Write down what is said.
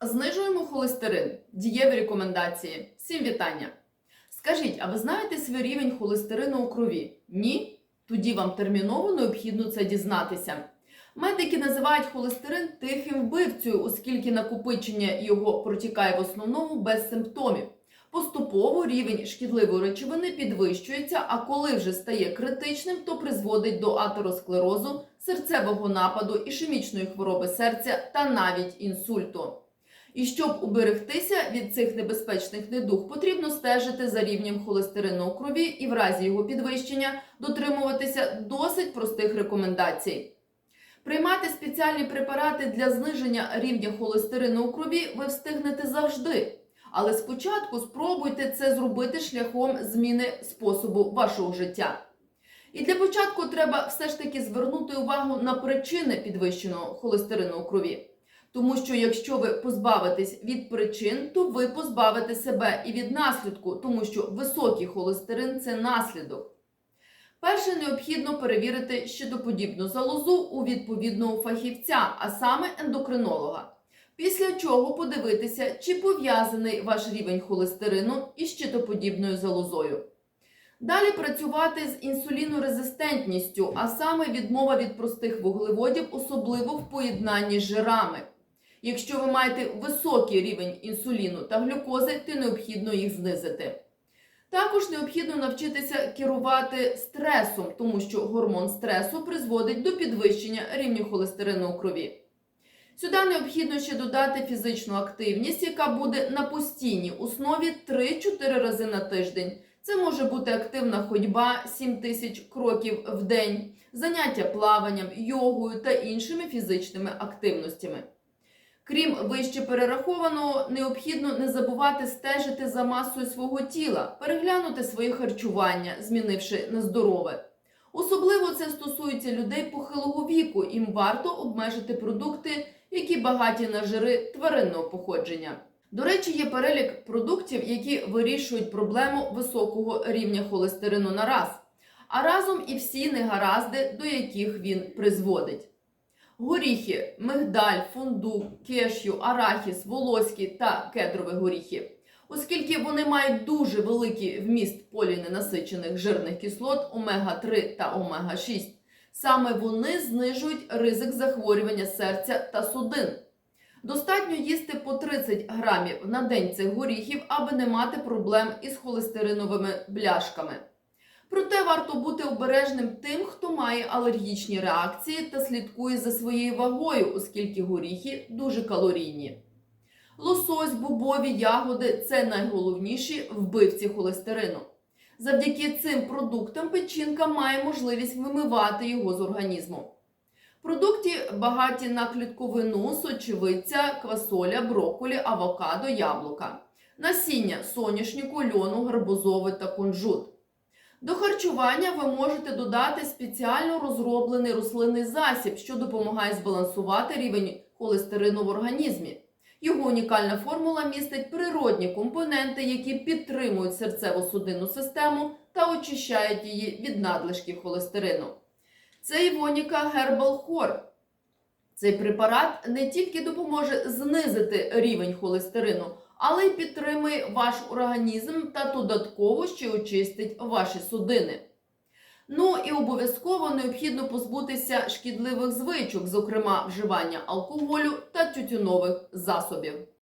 Знижуємо холестерин. Дієві рекомендації. Всім вітання. Скажіть, а ви знаєте свій рівень холестерину у крові? Ні? Тоді вам терміново необхідно це дізнатися. Медики називають холестерин тихим вбивцею, оскільки накопичення його протікає в основному без симптомів. Поступово рівень шкідливої речовини підвищується, а коли вже стає критичним, то призводить до атеросклерозу, серцевого нападу, ішемічної хвороби серця та навіть інсульту. І щоб уберегтися від цих небезпечних недуг, потрібно стежити за рівнем холестерину у крові і в разі його підвищення дотримуватися досить простих рекомендацій. Приймати спеціальні препарати для зниження рівня холестерину у крові ви встигнете завжди. Але спочатку спробуйте це зробити шляхом зміни способу вашого життя. І для початку треба все ж таки звернути увагу на причини підвищеного холестерину у крові. Тому що якщо ви позбавитесь від причин, то ви позбавите себе і від наслідку, тому що високий холестерин це наслідок. Перше необхідно перевірити щитоподібну залозу у відповідного фахівця, а саме ендокринолога. Після чого подивитися, чи пов'язаний ваш рівень холестерину із щитоподібною залозою. Далі працювати з інсулінорезистентністю, а саме відмова від простих вуглеводів, особливо в поєднанні з жирами. Якщо ви маєте високий рівень інсуліну та глюкози, то необхідно їх знизити. Також необхідно навчитися керувати стресом, тому що гормон стресу призводить до підвищення рівня холестерину у крові. Сюди необхідно ще додати фізичну активність, яка буде на постійній основі 3-4 рази на тиждень. Це може бути активна ходьба 7 тисяч кроків в день, заняття плаванням, йогою та іншими фізичними активностями. Крім вище перерахованого, необхідно не забувати стежити за масою свого тіла, переглянути своє харчування, змінивши на здорове. Особливо це стосується людей похилого віку, їм варто обмежити продукти, які багаті на жири тваринного походження. До речі, є перелік продуктів, які вирішують проблему високого рівня холестерину на раз, а разом і всі негаразди, до яких він призводить. Горіхи, мигдаль, фундук, кешю, арахіс, волоські та кедрові горіхи. Оскільки вони мають дуже великий вміст поліненасичених жирних кислот омега-3 та омега-6, саме вони знижують ризик захворювання серця та судин. Достатньо їсти по 30 грамів на день цих горіхів, аби не мати проблем із холестериновими бляшками. Проте варто бути обережним тим, хто має алергічні реакції та слідкує за своєю вагою, оскільки горіхи дуже калорійні. Лосось, бобові ягоди це найголовніші вбивці холестерину. Завдяки цим продуктам печінка має можливість вимивати його з організму. Продукти багаті на клітковину, сочевиця, квасоля, брокколі, авокадо, яблука, насіння соняшнику, льону, гарбузовий та кунжут. До харчування ви можете додати спеціально розроблений рослинний засіб, що допомагає збалансувати рівень холестерину в організмі. Його унікальна формула містить природні компоненти, які підтримують серцево-судинну систему та очищають її від надлишків холестерину. Це Івоніка Herbal Core. Цей препарат не тільки допоможе знизити рівень холестерину, але й підтримує ваш організм та додатково ще очистить ваші судини. Ну і обов'язково необхідно позбутися шкідливих звичок, зокрема вживання алкоголю та тютюнових засобів.